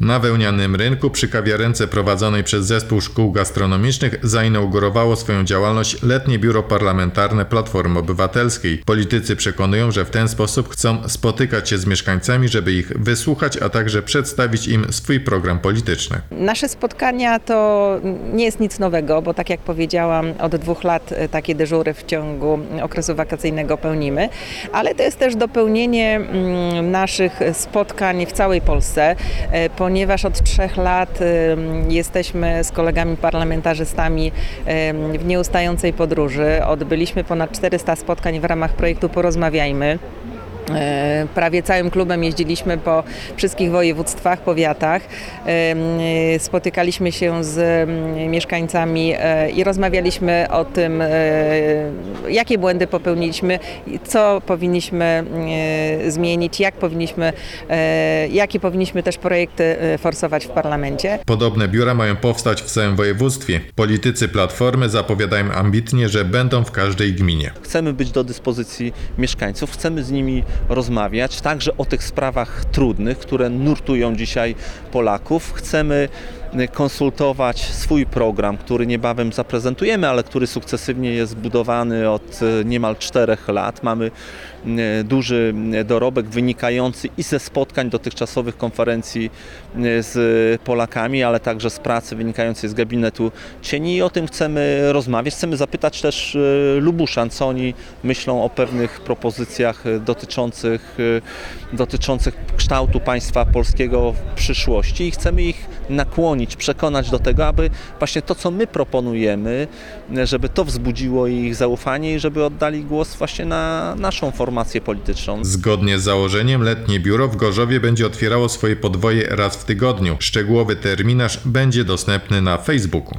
Na wełnianym rynku przy kawiarence prowadzonej przez Zespół Szkół Gastronomicznych zainaugurowało swoją działalność letnie biuro parlamentarne Platformy Obywatelskiej. Politycy przekonują, że w ten sposób chcą spotykać się z mieszkańcami, żeby ich wysłuchać, a także przedstawić im swój program polityczny. Nasze spotkania to nie jest nic nowego, bo tak jak powiedziałam, od dwóch lat e, takie dyżury w ciągu okresu wakacyjnego pełnimy, ale to jest też dopełnienie mm, naszych spotkań w całej Polsce, e, ponieważ od trzech lat jesteśmy z kolegami parlamentarzystami w nieustającej podróży. Odbyliśmy ponad 400 spotkań w ramach projektu Porozmawiajmy. E, Prawie całym klubem jeździliśmy po wszystkich województwach, powiatach. Em, e, Spotykaliśmy się z mieszkańcami e, i rozmawialiśmy o tym, e, jakie błędy popełniliśmy, i co powinniśmy e, zmienić, jak powinniśmy, e, jakie powinniśmy też projekty e, forsować w parlamencie. Podobne biura mają powstać w całym województwie. Politycy Platformy zapowiadają ambitnie, że będą w każdej gminie. Chcemy być do dyspozycji mieszkańców, chcemy z nimi rozmawiać, także o tych sprawach trudnych, które nurtują dzisiaj Polaków. Chcemy konsultować swój program, który niebawem zaprezentujemy, ale który sukcesywnie jest budowany od y, niemal czterech lat. Mamy y, duży dorobek wynikający i ze spotkań dotychczasowych konferencji z Polakami, ale także z pracy wynikającej z gabinetu cieni i o tym chcemy rozmawiać. Chcemy zapytać też Lubuszan, co oni myślą o pewnych propozycjach dotyczących, dotyczących kształtu państwa polskiego w przyszłości i chcemy ich nakłonić, przekonać do tego, aby właśnie to, co my proponujemy, żeby to wzbudziło ich zaufanie i żeby oddali głos właśnie na naszą formację polityczną. Zgodnie z założeniem letnie biuro w Gorzowie będzie otwierało swoje podwoje raz w tygodniu. Szczegółowy terminarz będzie dostępny na Facebooku.